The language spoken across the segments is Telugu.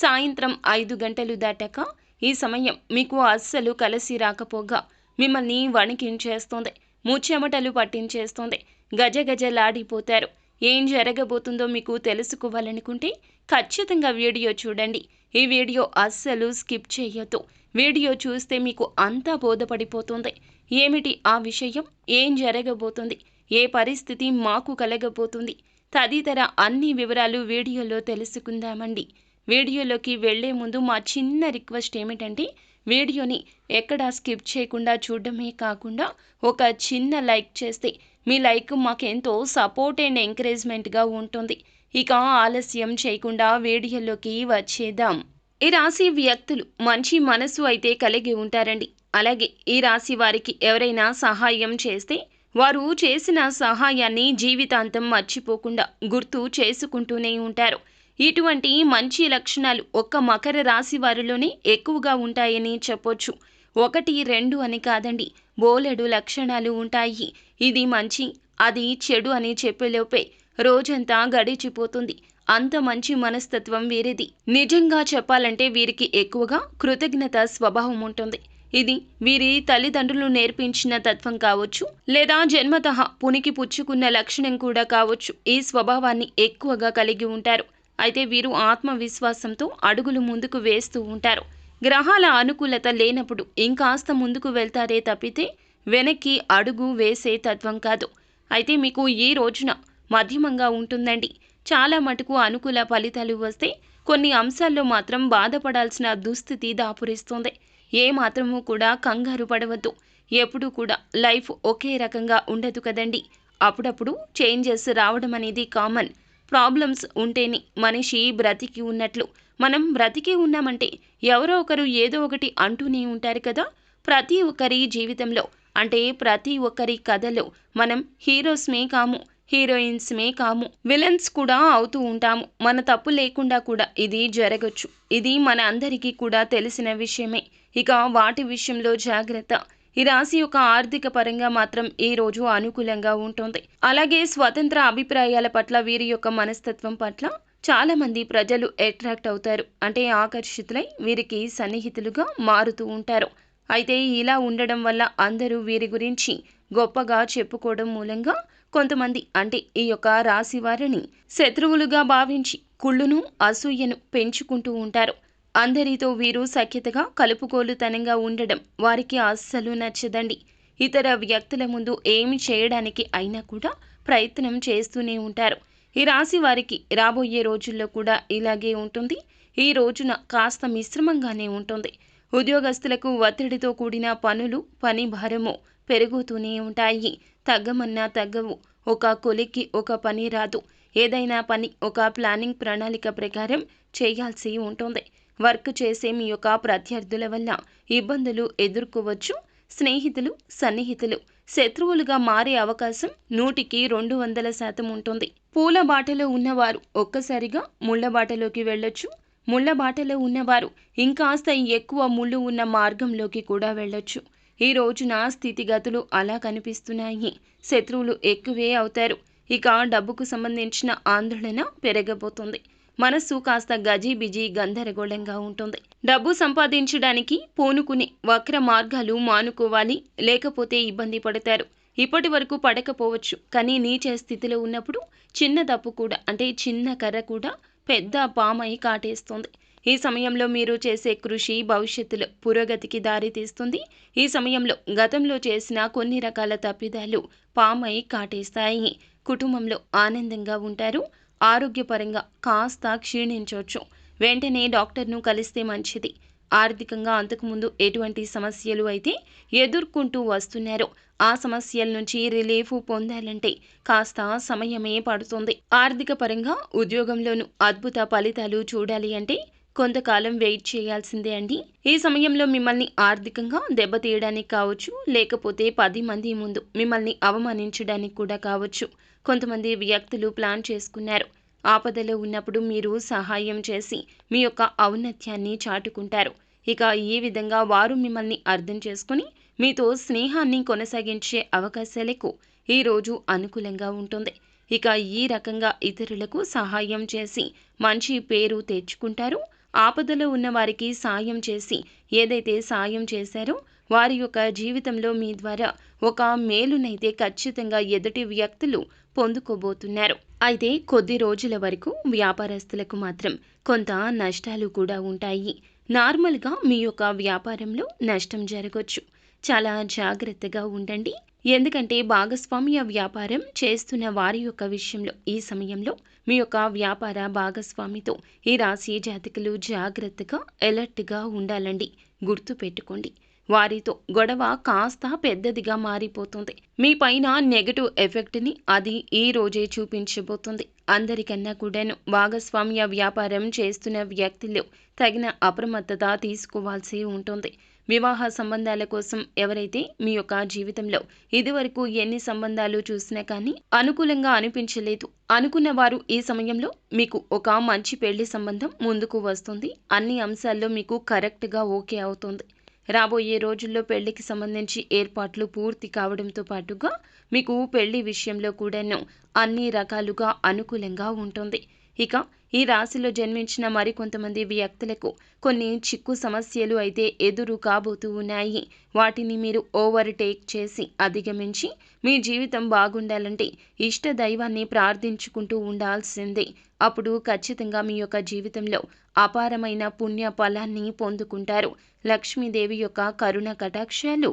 సాయంత్రం ఐదు గంటలు దాటాక ఈ సమయం మీకు అస్సలు కలిసి రాకపోగా మిమ్మల్ని వణికించేస్తుంది. ముచ్చెమటలు పట్టించేస్తుంది. గజగజలాడిపోతారు. ఏం జరగబోతుందో మీకు తెలుసుకోవాలనుకుంటే ఖచ్చితంగా వీడియో చూడండి. ఈ వీడియో అస్సలు స్కిప్ చేయొద్దు. వీడియో చూస్తే మీకు అంతా బోధపడిపోతుంది. ఏమిటి ఆ విషయం? ఏం జరగబోతుంది? ఏ పరిస్థితి మాకు కలగబోతుంది? తదితర అన్ని వివరాలు వీడియోలో తెలుసుకుందామండి. వీడియోలోకి వెళ్ళే ముందు మా చిన్న రిక్వెస్ట్ ఏమిటంటే వీడియోని ఎక్కడా స్కిప్ చేయకుండా చూడడమే కాకుండా ఒక చిన్న లైక్ చేస్తే మీ లైక్ మాకెంతో సపోర్ట్ అండ్ ఎంకరేజ్మెంట్గా ఉంటుంది. ఇక ఆలస్యం చేయకుండా వీడియోలోకి వచ్చేద్దాం. ఈ రాశి వ్యక్తులు మంచి మనసు అయితే కలిగి ఉంటారండి. అలాగే ఈ రాశి వారికి ఎవరైనా సహాయం చేస్తే వారు చేసిన సహాయాన్ని జీవితాంతం మర్చిపోకుండా గుర్తు చేసుకుంటూనే ఉంటారు. ఇటువంటి మంచి లక్షణాలు ఒక్క మకర రాశి వారిలోనే ఎక్కువగా ఉంటాయని చెప్పొచ్చు. ఒకటి రెండు అని కాదండి. బోలెడు లక్షణాలు ఉంటాయి. ఇది మంచి అది చెడు అని చెప్పేలోపే రోజంతా గడిచిపోతుంది. అంత మంచి మనస్తత్వం వీరిది. నిజంగా చెప్పాలంటే వీరికి ఎక్కువగా కృతజ్ఞత స్వభావం ఉంటుంది. ఇది వీరి తల్లిదండ్రులు నేర్పించిన తత్వం కావచ్చు లేదా జన్మతః పునికి పుచ్చుకున్న లక్షణం కూడా కావచ్చు. ఈ స్వభావాన్ని ఎక్కువగా కలిగి ఉంటారు. అయితే వీరు ఆత్మవిశ్వాసంతో అడుగులు ముందుకు వేస్తూ ఉంటారు. గ్రహాల అనుకూలత లేనప్పుడు ఇంకాస్త ముందుకు వెళ్తారే తప్పితే వెనక్కి అడుగు వేసే తత్వం కాదు. అయితే మీకు ఈ రోజున మధ్యమంగా ఉంటుందండి. చాలా మటుకు అనుకూల ఫలితాలు వస్తే కొన్ని అంశాల్లో మాత్రం బాధపడాల్సిన దుస్థితి దాపురిస్తుంది. ఏ మాత్రము కూడా కంగారు పడవద్దు. ఎప్పుడూ కూడా లైఫ్ ఒకే రకంగా ఉండదు కదండి. అప్పుడప్పుడు చేంజెస్ రావడం అనేది కామన్. ప్రాబ్లమ్స్ ఉంటేనే మనిషి బ్రతికి ఉన్నట్లు. మనం బ్రతికి ఉన్నామంటే ఎవరో ఒకరు ఏదో ఒకటి అంటూనే ఉంటారు కదా. ప్రతి ఒక్కరి జీవితంలో అంటే ప్రతి ఒక్కరి కథలో మనం హీరోస్మే కాము హీరోయిన్స్మే కాము విలన్స్ కూడా అవుతూ ఉంటాము. మన తప్పు లేకుండా కూడా ఇది జరగచ్చు. ఇది మన అందరికీ కూడా తెలిసిన విషయమే. ఇక వాటి విషయంలో జాగ్రత్త. ఈ రాశి యొక్క ఆర్థిక పరంగా మాత్రం ఈ రోజు అనుకూలంగా ఉంటుంది. అలాగే స్వతంత్ర అభిప్రాయాల పట్ల వీరి యొక్క మనస్తత్వం పట్ల చాలా మంది ప్రజలు అట్రాక్ట్ అవుతారు. అంటే ఆకర్షితులై వీరికి సన్నిహితులుగా మారుతూ ఉంటారు. అయితే ఇలా ఉండడం వల్ల అందరూ వీరి గురించి గొప్పగా చెప్పుకోవడం మూలంగా కొంతమంది అంటే ఈ యొక్క రాశి వారిని శత్రువులుగా భావించి కుళ్ళును అసూయను పెంచుకుంటూ ఉంటారు. అందరితో వీరు సఖ్యతగా కలుపుకోలుతనంగా ఉండడం వారికి అస్సలు నచ్చదండి. ఇతర వ్యక్తుల ముందు ఏమి చేయడానికి అయినా కూడా ప్రయత్నం చేస్తూనే ఉంటారు. ఈ రాశి వారికి రాబోయే రోజుల్లో కూడా ఇలాగే ఉంటుంది. ఈ రోజున కాస్త మిశ్రమంగానే ఉంటుంది. ఉద్యోగస్తులకు ఒత్తిడితో కూడిన పనులు పని భారము పెరుగుతూనే ఉంటాయి. తగ్గమన్నా తగ్గవు. ఒక కొలిక్కి ఒక పని రాదు. ఏదైనా పని ఒక ప్లానింగ్ ప్రణాళిక ప్రకారం చేయాల్సి ఉంటుంది. వర్క్ చేసే మీ యొక్క ప్రత్యర్థుల వల్ల ఇబ్బందులు ఎదుర్కోవచ్చు. స్నేహితులు సన్నిహితులు శత్రువులుగా మారే అవకాశం నూటికి రెండు వందల శాతం ఉంటుంది. పూల బాటలో ఉన్నవారు ఒక్కసారిగా ముళ్ళ బాటలోకి వెళ్ళొచ్చు. ముళ్ళ బాటలో ఉన్నవారు ఇంకాస్త ఎక్కువ ముళ్ళు ఉన్న మార్గంలోకి కూడా వెళ్ళొచ్చు. ఈ రోజున స్థితిగతులు అలా కనిపిస్తున్నాయి. శత్రువులు ఎక్కువే అవుతారు. ఇక డబ్బుకు సంబంధించిన ఆందోళన పెరగబోతుంది. మనస్సు కాస్త గజిబిజి గందరగోళంగా ఉంటుంది. డబ్బు సంపాదించడానికి పూనుకుని వక్ర మార్గాలు మానుకోవాలి లేకపోతే ఇబ్బంది పడతారు. ఇప్పటి వరకు పడకపోవచ్చు. కానీ నీచే స్థితిలో ఉన్నప్పుడు చిన్న తప్పు కూడా అంటే చిన్న కర్ర కూడా పెద్ద పామై కాటేస్తుంది. ఈ సమయంలో మీరు చేసే కృషి భవిష్యత్తులో పురోగతికి దారితీస్తుంది ఈ సమయంలో గతంలో చేసిన కొన్ని రకాల తప్పిదాలు పామై కాటేస్తాయి. కుటుంబంలో ఆనందంగా ఉంటారు. ఆరోగ్యపరంగా కాస్త క్షీణించవచ్చు. వెంటనే డాక్టర్ను కలిస్తే మంచిది. ఆర్థికంగా అంతకుముందు ఎటువంటి సమస్యలు అయితే ఎదుర్కొంటూ వస్తున్నారో. ఆ సమస్యల నుంచి రిలీఫ్ పొందాలంటే కాస్త సమయమే పడుతుంది. ఆర్థిక పరంగా ఉద్యోగంలోనూ అద్భుత ఫలితాలు చూడాలి అంటే కొంతకాలం వెయిట్ చేయాల్సిందే అండి. ఈ సమయంలో మిమ్మల్ని ఆర్థికంగా దెబ్బతీయడానికి కావచ్చు లేకపోతే పది మంది ముందు మిమ్మల్ని అవమానించడానికి కూడా కావచ్చు. కొంతమంది వ్యక్తులు ప్లాన్ చేసుకున్నారు. ఆపదలో ఉన్నప్పుడు మీరు సహాయం చేసి మీ యొక్క ఔన్నత్యాన్ని చాటుకుంటారు. ఇక ఈ విధంగా వారు మిమ్మల్ని అర్థం చేసుకుని మీతో స్నేహాన్ని కొనసాగించే అవకాశాలకు ఈరోజు అనుకూలంగా ఉంటుంది. ఇక ఈ రకంగా ఇతరులకు సహాయం చేసి మంచి పేరు తెచ్చుకుంటారు. ఆపదలో ఉన్న వారికి సాయం చేసి ఏదైతే సాయం చేశారో వారి యొక్క జీవితంలో మీ ద్వారా ఒక మేలునైతే ఖచ్చితంగా ఎదుటి వ్యక్తులు పొందుకోబోతున్నారు. అయితే కొద్ది రోజుల వరకు వ్యాపారస్తులకు మాత్రం కొంత నష్టాలు కూడా ఉంటాయి. నార్మల్గా మీ యొక్క వ్యాపారంలో నష్టం జరగవచ్చు చాలా జాగ్రత్తగా ఉండండి. ఎందుకంటే భాగస్వామ్య వ్యాపారం చేస్తున్న వారి యొక్క విషయంలో ఈ సమయంలో మీ యొక్క వ్యాపార భాగస్వామితో ఈ రాశి జాతకులు జాగ్రత్తగా అలర్ట్గా ఉండాలండి. గుర్తు పెట్టుకోండి. వారితో గొడవ కాస్త పెద్దదిగా మారిపోతుంది. మీ పైన నెగటివ్ ఎఫెక్ట్ని అది ఈ రోజే చూపించబోతుంది. అందరికన్నా కూడాను భాగస్వామ్య వ్యాపారం చేస్తున్న వ్యక్తులు తగిన అప్రమత్తత తీసుకోవాల్సి ఉంటుంది. వివాహ సంబంధాల కోసం ఎవరైతే మీ యొక్క జీవితంలో ఇదివరకు ఎన్ని సంబంధాలు చూసినా కానీ అనుకూలంగా అనిపించలేదు. అనుకున్న వారు ఈ సమయంలో మీకు ఒక మంచి పెళ్ళి సంబంధం ముందుకు వస్తుంది. అన్ని అంశాల్లో మీకు కరెక్ట్గా ఓకే అవుతుంది. రాబోయే రోజుల్లో పెళ్ళికి సంబంధించి ఏర్పాట్లు పూర్తి కావడంతో పాటుగా మీకు పెళ్ళి విషయంలో కూడాను అన్ని రకాలుగా అనుకూలంగా ఉంటుంది. ఇక ఈ రాశిలో జన్మించిన మరికొంతమంది వ్యక్తులకు కొన్ని చిక్కు సమస్యలు అయితే ఎదురు కాబోతూ ఉన్నాయి. వాటిని మీరు ఓవర్టేక్ చేసి అధిగమించి మీ జీవితం బాగుండాలంటే ఇష్ట దైవాన్ని ప్రార్థించుకుంటూ ఉండాల్సిందే. అప్పుడు ఖచ్చితంగా మీ యొక్క జీవితంలో అపారమైన పుణ్య ఫలాన్ని పొందుకుంటారు. లక్ష్మీదేవి యొక్క కరుణ కటాక్షాలు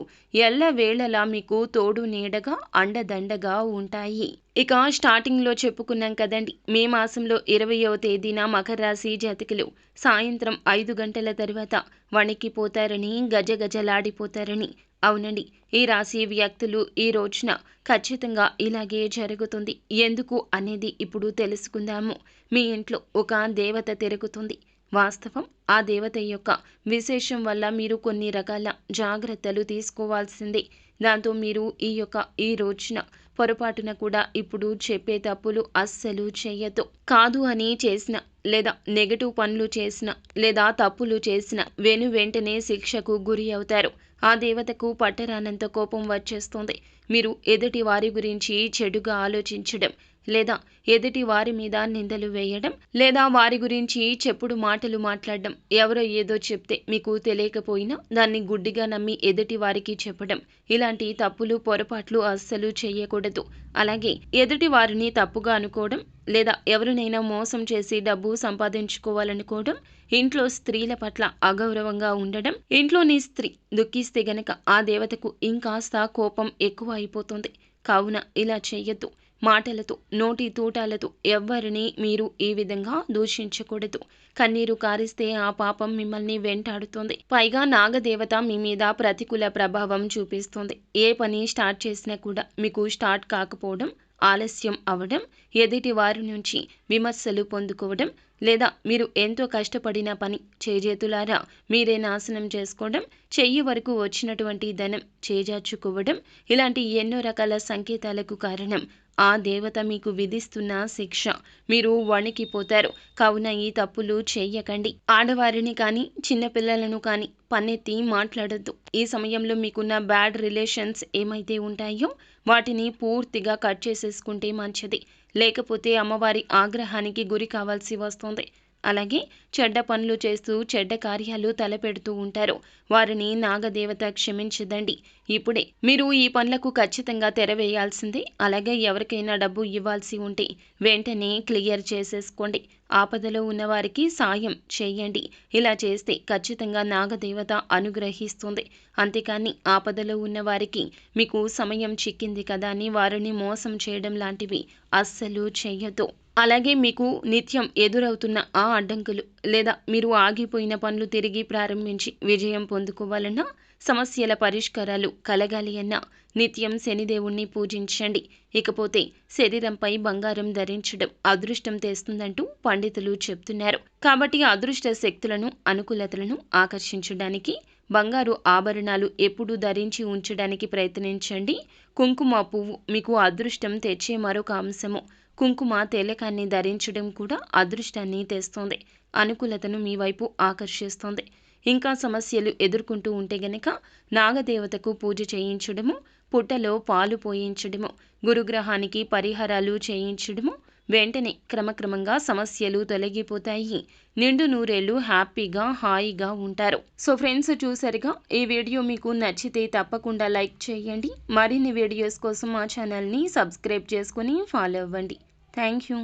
ఎల్లవేళలా మీకు తోడు నీడగా అండదండగా ఉంటాయి. ఇక స్టార్టింగ్లో చెప్పుకున్నాం కదండి మే మాసంలో ఇరవయవ తేదీన మకర రాశి జాతకులు సాయంత్రం ఐదు గంటల తర్వాత వణికిపోతారని గజగజలాడిపోతారని. అవునండి ఈ రాశి వ్యక్తులు ఈ రోజున ఖచ్చితంగా ఇలాగే జరుగుతుంది. ఎందుకు అనేది ఇప్పుడు తెలుసుకుందాము. మీ ఇంట్లో ఒక దేవత తిరుగుతుంది. వాస్తవం. ఆ దేవత యొక్క విశేషం వల్ల మీరు కొన్ని రకాల జాగ్రత్తలు తీసుకోవాల్సిందే. దాంతో మీరు ఈ యొక్క ఈ రోజున పొరపాటున కూడా ఇప్పుడు చెప్పే తప్పులు అస్సలు చేయొద్దు కాదు అని చేసిన లేదా నెగటివ్ పనులు చేసిన లేదా తప్పులు చేసిన వెను వెంటనే శిక్షకు గురి అవుతారు. ఆ దేవతకు పట్టరానంత కోపం వచ్చేస్తుంది. మీరు ఎదుటి వారి గురించి చెడుగా ఆలోచించడం లేదా ఎదుటి వారి మీద నిందలు వేయడం లేదా వారి గురించి చెప్పుడు మాటలు మాట్లాడడం. ఎవరో ఏదో చెప్తే మీకు తెలియకపోయినా దాన్ని గుడ్డిగా నమ్మి ఎదుటి వారికి చెప్పడం. ఇలాంటి తప్పులు పొరపాట్లు అస్సలు చేయకూడదు. అలాగే ఎదుటి వారిని తప్పుగా అనుకోవడం లేదా ఎవరినైనా మోసం చేసి డబ్బు సంపాదించుకోవాలనుకోవడం ఇంట్లో స్త్రీల పట్ల అగౌరవంగా ఉండడం ఇంట్లోని స్త్రీ దుఃఖిస్తే గనక ఆ దేవతకు ఇంకాస్త కోపం ఎక్కువ అయిపోతుంది. కావున ఇలా చేయొద్దు. మాటలతో నోటి తూటాలతో ఎవ్వరిని మీరు ఈ విధంగా దూషించకూడదు. కన్నీరు కారిస్తే ఆ పాపం మిమ్మల్ని వెంటాడుతుంది. పైగా నాగదేవత మీ మీద ప్రతికూల ప్రభావం చూపిస్తుంది. ఏ పని స్టార్ట్ చేసినా కూడా మీకు స్టార్ట్ కాకపోవడం ఆలస్యం అవడం ఎదుటి వారి నుంచి విమర్శలు పొందుకోవడం లేదా మీరు ఎంతో కష్టపడిన పని చేజేతులారా మీరే నాశనం చేసుకోవడం చెయ్యి వరకు వచ్చినటువంటి ధనం చేజార్చుకోవడం ఇలాంటి ఎన్నో రకాల సంకేతాలకు కారణం ఆ దేవత మీకు విధిస్తున్న శిక్ష. మీరు వణికిపోతారు. కావున ఈ తప్పులు చేయకండి. ఆడవారిని కానీ చిన్నపిల్లలను కానీ పన్నెత్తి మాట్లాడొద్దు. ఈ సమయంలో మీకున్న బ్యాడ్ రిలేషన్స్ ఏమైతే ఉంటాయో వాటిని పూర్తిగా కట్ చేసేసుకుంటే మంచిది. లేకపోతే అమ్మవారి ఆగ్రహానికి గురి కావాల్సి వస్తుంది. అలాగే చెడ్డ పనులు చేస్తూ చెడ్డ కార్యాలు తలపెడుతూ ఉంటారు. వారిని నాగదేవత క్షమించదండి. ఇప్పుడే మీరు ఈ పనులకు ఖచ్చితంగా తెరవేయాల్సిందే అలాగే ఎవరికైనా డబ్బు ఇవ్వాల్సి ఉంటే వెంటనే క్లియర్ చేసేసుకోండి. ఆపదలో ఉన్నవారికి సాయం చేయండి. ఇలా చేస్తే ఖచ్చితంగా నాగదేవత అనుగ్రహిస్తుంది. అంతేకాని ఆపదలో ఉన్నవారికి మీకు సమయం చిక్కింది కదా అని వారిని మోసం చేయడం లాంటివి అస్సలు చేయొద్దు అలాగే మీకు నిత్యం ఎదురవుతున్న ఆ అడ్డంకులు లేదా మీరు ఆగిపోయిన పనులు తిరిగి ప్రారంభించి విజయం పొందుకోవాలన్నా సమస్యల పరిష్కారాలు కలగాలి అన్నా నిత్యం శనిదేవుణ్ణి పూజించండి. ఇకపోతే శరీరంపై బంగారం ధరించడం అదృష్టం తెస్తుందంటూ పండితులు చెప్తున్నారు. కాబట్టి అదృష్ట శక్తులను అనుకూలతలను ఆకర్షించడానికి బంగారు ఆభరణాలు ఎప్పుడూ ధరించి ఉంచడానికి ప్రయత్నించండి. కుంకుమ పువ్వు మీకు అదృష్టం తెచ్చే మరొక అంశము. కుంకుమ తేలకాన్ని ధరించడం కూడా అదృష్టాన్ని తెస్తుంది. అనుకూలతను మీ వైపు ఆకర్షిస్తుంది. ఇంకా సమస్యలు ఎదుర్కొంటూ ఉంటే గనక నాగదేవతకు పూజ చేయించడము పుట్టలో పాలు పోయించడము. గురుగ్రహానికి పరిహారాలు చేయించడము. వెంటనే క్రమక్రమంగా సమస్యలు తొలగిపోతాయి. నిండు నూరేళ్ళు హ్యాపీగా హాయిగా ఉంటారు. సో ఫ్రెండ్స్ చూసారుగా? ఈ వీడియో మీకు నచ్చితే తప్పకుండా లైక్ చేయండి. మరిన్ని వీడియోస్ కోసం మా ఛానల్ని సబ్స్క్రైబ్ చేసుకుని ఫాలో అవ్వండి. Thank you.